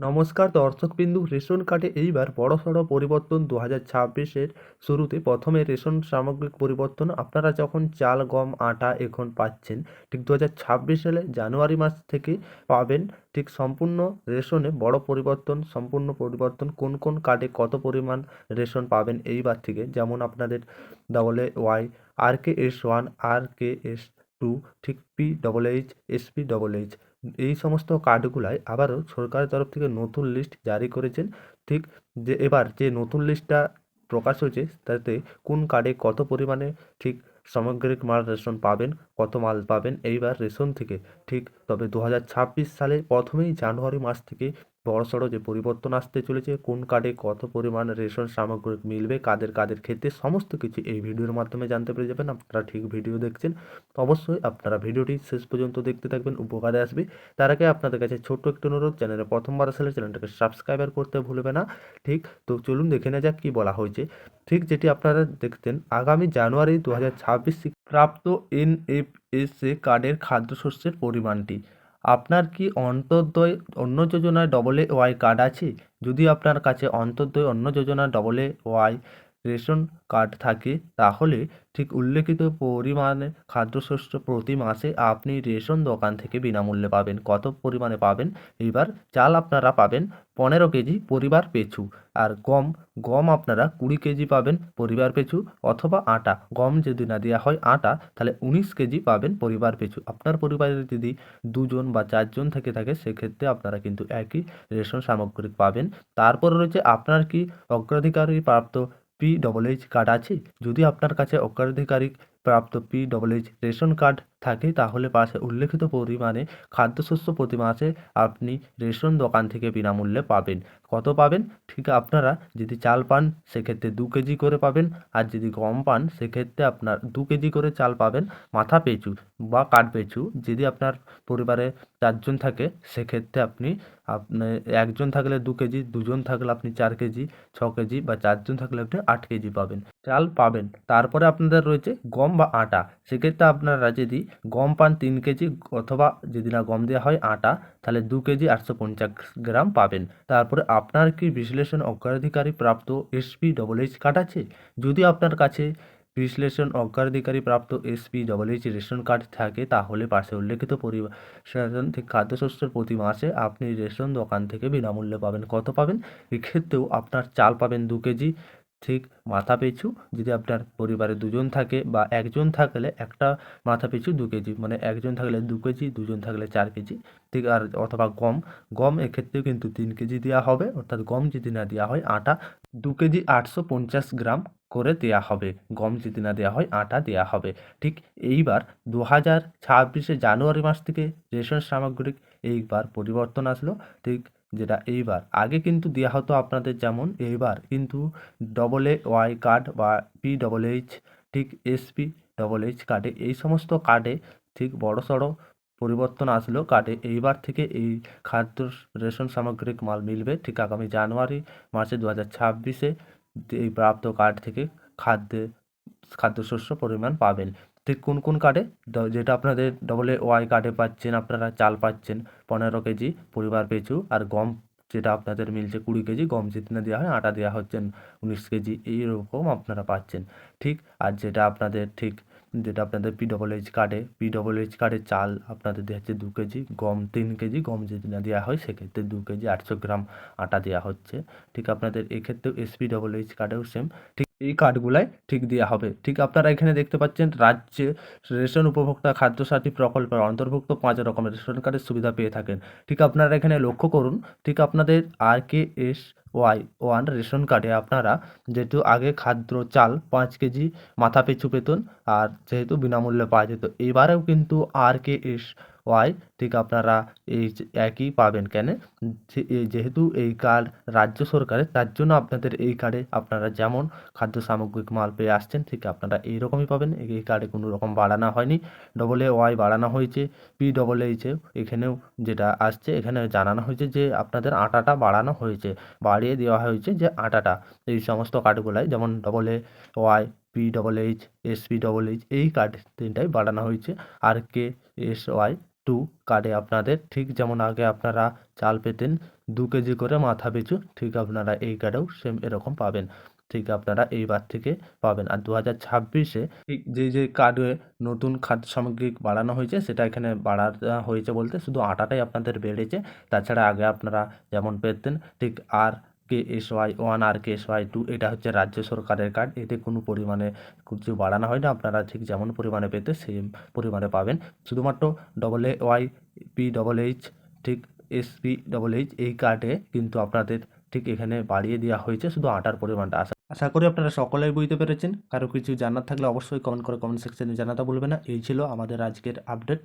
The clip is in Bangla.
নমস্কার দর্শকবিন্দু রেশন কার্ডে এইবার বড়সড় পরিবর্তন দু হাজার ছাব্বিশের শুরুতে প্রথমে রেশন সামগ্রিক পরিবর্তন। আপনারা যখন চাল, গম, আটা এখন পাচ্ছেন, ঠিক দু হাজার ছাব্বিশ সালে জানুয়ারি মাস থেকে পাবেন, ঠিক সম্পূর্ণ রেশনে বড় পরিবর্তন, সম্পূর্ণ পরিবর্তন কোন কোন কার্ডে কত পরিমাণ রেশন পাবেন এইবার থেকে, যেমন আপনাদের double A Y R K S one R K S two ঠিক P double H S P double H এই সমস্ত কার্ডগুলায় আবারও সরকারের তরফ থেকে নতুন লিস্ট জারি করেছেন। ঠিক যে এবার যে নতুন লিস্টটা প্রকাশ হয়েছে, তাতে কোন কার্ডে কত পরিমাণে ঠিক সামগ্রিক মাল রেশন পাবেন, কত মাল পাবেন, এইবার রেশন থেকে। ঠিক তবে দু হাজার ছাব্বিশ সালে প্রথমেই জানুয়ারি মাস থেকে বড়সড় যে পরিবর্তন আসতে চলেছে, কোন কার্ডে কত পরিমাণ রেশন সামগ্রী মিলবে, কাদের কাদের ক্ষেত্রে সমস্ত কিছু এই ভিডিওর মাধ্যমে জানতে পেরে যাবেন। আপনারা ঠিক ভিডিও দেখছেন অবশ্যই আপনারা ভিডিওটি শেষ পর্যন্ত দেখতে থাকবেন, উপকারে আসবে। তার আগে আপনাদের কাছে ছোট্ট একটু অনুরোধ, চ্যানেলে প্রথমবার আসলে চ্যানেলটাকে সাবস্ক্রাইবার করতে ভুলবে না। ঠিক, তো চলুন দেখে নেওয়া যাক কী বলা হয়েছে। ঠিক যেটি আপনারা দেখতেন, আগামী জানুয়ারি দু হাজার ছাব্বিশ প্রাপ্ত এনএফএসএ কার্ডের খাদ্যশস্যের পরিমাণটি। আপনার কি অন্তর্দয়, অন্য যোজনায় ডবল এ ওয়াই কার্ড আছে? যদি আপনার কাছে অন্তর্দয়, অন্য যোজনায় double A Y ration card থাকে, তাহলে ঠিক উল্লেখিত পরিমাণে খাদ্যশস্য প্রতি মাসে আপনি রেশন দোকান থেকে বিনামূল্যে পাবেন। কত পরিমাণে পাবেন? এবার চাল আপনারা পাবেন পনেরো কেজি পরিবার পিছু। আর গম গম আপনারা কুড়ি কেজি পাবেন পরিবার পিছু অথবা আটা। গম যদি না দেওয়া হয় আটা, তাহলে উনিশ কেজি পাবেন পরিবার পিছু। আপনার পরিবারের যদি দুজন বা চারজন থেকে থাকে, সেক্ষেত্রে আপনারা কিন্তু একই রেশন সামগ্রিক পাবেন। তারপর রয়েছে, আপনার কি অগ্রাধিকারী প্রাপ্ত পি ডবল এইচ কার্ড আছে। যদি আপনার কাছে অগ্রাধিকারিক প্রাপ্ত P double H ration card থাকে, তাহলে পাশে উল্লেখিত পরিমাণে খাদ্যশস্য প্রতি মাসে আপনি রেশন দোকান থেকে বিনামূল্যে পাবেন। কত পাবেন? ঠিক আপনারা যদি চাল পান, সেক্ষেত্রে দু কেজি করে পাবেন, আর যদি গম পান, সেক্ষেত্রে আপনার দু কেজি করে চাল পাবেন, মাথা পিছু বা কাঠ পেঁচু যদি আপনার পরিবারে চারজন থাকে, সেক্ষেত্রে আপনি আপনি একজন থাকলে দু কেজি, দুজন থাকলে আপনি চার কেজি, ছ কেজি বা চারজন থাকলে আপনি আট কেজি পাবেন। চাল পাবেন। তারপরে আপনাদের রয়েছে গম বা আটা। সেক্ষেত্রে আপনারা যদি গম পান তিন কেজি অথবা যদি না গম দেওয়া হয় আটা, তাহলে দু কেজি আটশো পঞ্চাশ গ্রাম পাবেন। তারপরে আপনার কি বিশ্লেষণ অগ্রাধিকারী প্রাপ্ত এসপি ডবল এইচ কার্ড আছে? যদি আপনার কাছে বিশ্লেষণ অগ্রাধিকারী প্রাপ্ত SP double H ration card থাকে, তাহলে পাশে উল্লেখিত পরিবার থেকে খাদ্যশস্যের প্রতি মাসে আপনি রেশন দোকান থেকে বিনামূল্যে পাবেন। কত পাবেন? এক্ষেত্রেও আপনার চাল পাবেন দু কেজি ঠিক মাথা পিছু যদি আপনার পরিবারে দুজন থাকে বা একজন থাকলে একটা মাথা পিছু দু কেজি মানে একজন থাকলে দু কেজি, দুজন থাকলে চার কেজি, ঠিক আর অথবা গম গম এক্ষেত্রেও কিন্তু তিন কেজি দেওয়া হবে, অর্থাৎ গম যদি না দেওয়া হয় আটা, দু কেজি আটশো পঞ্চাশ গ্রাম করে দেওয়া হবে, গম যদি না দেওয়া হয় আটা দেওয়া হবে। ঠিক এইবার দু হাজার ছাব্বিশে জানুয়ারি মাস থেকে রেশন সামগ্রিক এইবার পরিবর্তন আসলো, ঠিক যেটা এইবার। আগে কিন্তু দেওয়া হতো আপনাদের যেমন, এইবার কিন্তু ডবল এ ওয়াই কার্ড বা পি ডবল এইচ ঠিক এসপি ডবল এইচ কার্ডে এই সমস্ত কার্ডে ঠিক বড় সড়ো পরিবর্তন আসলো কার্ডে এইবার থেকে এই খাদ্য রেশন সামগ্রিক মাল মিলবে ঠিক আগামী জানুয়ারি মাসে দু হাজার ছাব্বিশে। এই প্রাপ্ত কার্ড থেকে খাদ্যে, খাদ্যশস্য পরিমাণ পাবেন। ঠিক কোন কোন কার্ডে? যেটা আপনাদের ডবল এ ওয়াই কার্ডে পাচ্ছেন, আপনারা চাল পাচ্ছেন, পনেরো কেজি, পরিবার পিছু আর গম যেটা আপনাদের মিলছে কুড়ি কেজি, গম যদি না দেওয়া হয়, আটা দেওয়া হচ্ছেন উনিশ কেজি, এইরকম আপনারা পাচ্ছেন। ঠিক? আর যেটা আপনাদের ঠিক, যেটা আপনাদের পি ডবল এইচ কার্ডে পি ডবল এইচ কার্ডে চাল আপনাদের দেওয়া হচ্ছে দু কেজি, গম তিন কেজি, গম যদি না দেওয়া হয়, সেক্ষেত্রে দু কেজি, আটশো গ্রাম আটা দেওয়া হচ্ছে। ঠিক? আপনাদের এক্ষেত্রেও এসপি ডবল এইচ কার্ডেও সেম ঠিক? এই কার্ডগুলাই ঠিক দেওয়া হবে। ঠিক আপনারা এখানে দেখতে পাচ্ছেন, রাজ্যে রেশন উপভোক্তা খাদ্য সাথী প্রকল্পের অন্তর্ভুক্ত পাঁচ রকমের রেশন কার্ডের সুবিধা পেয়ে থাকেন। ঠিক আপনারা এখানে লক্ষ্য করুন, ঠিক আপনাদের R K S Y one ration কার্ডে আপনারা যেহেতু আগে খাদ্য, চাল পাঁচ কেজি, মাথা পিছু পেতন, আর যেহেতু বিনামূল্যে পাওয়া যেত, এবারেও কিন্তু আর কে এস ওয়াই ঠিক আপনারা এই একই পাবেন কেন? যেহেতু এই কার্ড রাজ্য সরকারের, তার জন্য আপনাদের এই কার্ডে আপনারা যেমন খাদ্য সামগ্রিক মাল পেয়ে আসছেন, ঠিক আপনারা এইরকমই পাবেন। এই কার্ডে কোনো রকম বাড়ানো হয়নি। ডবল এ ওয়াই বাড়ানো হয়েছে পি ডবল এইচেও এখানেও যেটা আসছে, এখানে জানানো হয়েছে যে আপনাদের আটাটা বাড়ানো হয়েছে, বাড়িয়ে দেওয়া হয়েছে যে আটাটা। এই সমস্ত কার্ডগুলাই যেমন double A Y P double H S P double H এই কার্ড তিনটাই বাড়ানো হয়েছে। R K S Y two কার্ডে আপনাদের, ঠিক যেমন আগে আপনারা চাল পেতেন দু কেজি করে মাথা পিছু, ঠিক আপনারা এই কার্ডেও সেম এরকম পাবেন, ঠিক আপনারা এইবার থেকে পাবেন। আর দু হাজার ছাব্বিশে ঠিক যে যে কার্ডে নতুন খাদ্য সামগ্রী বাড়ানো হয়েছে, সেটা এখানে বাড়ানো হয়েছে বলতে শুধু আটাটাই আপনাদের বেড়েছে, তাছাড়া আগে আপনারা যেমন পেতেন, ঠিক R K S Y one R K S Y two এটা হচ্ছে রাজ্য সরকারের কার্ড এতে কোনো পরিমাণে কিছু বাড়ানো হয় না। আপনারা ঠিক যেমন পরিমাণে পেতে সেম পরিমাণে পাবেন। শুধুমাত্র double A Y P double H ঠিক এস পি ডবল এইচ এই কার্ডে কিন্তু আপনাদের ঠিক এখানে বাড়িয়ে দেওয়া হয়েছে। শুধু আটার পরিমাণটা আশা আশা করি আপনারা সকলেই বুঝতে পেরেছেন। কারও কিছু জানার থাকলে অবশ্যই কমেন্ট করে কমেন্ট সেকশনে জানাতে বলবেন না। এই ছিল আমাদের আজকের আপডেট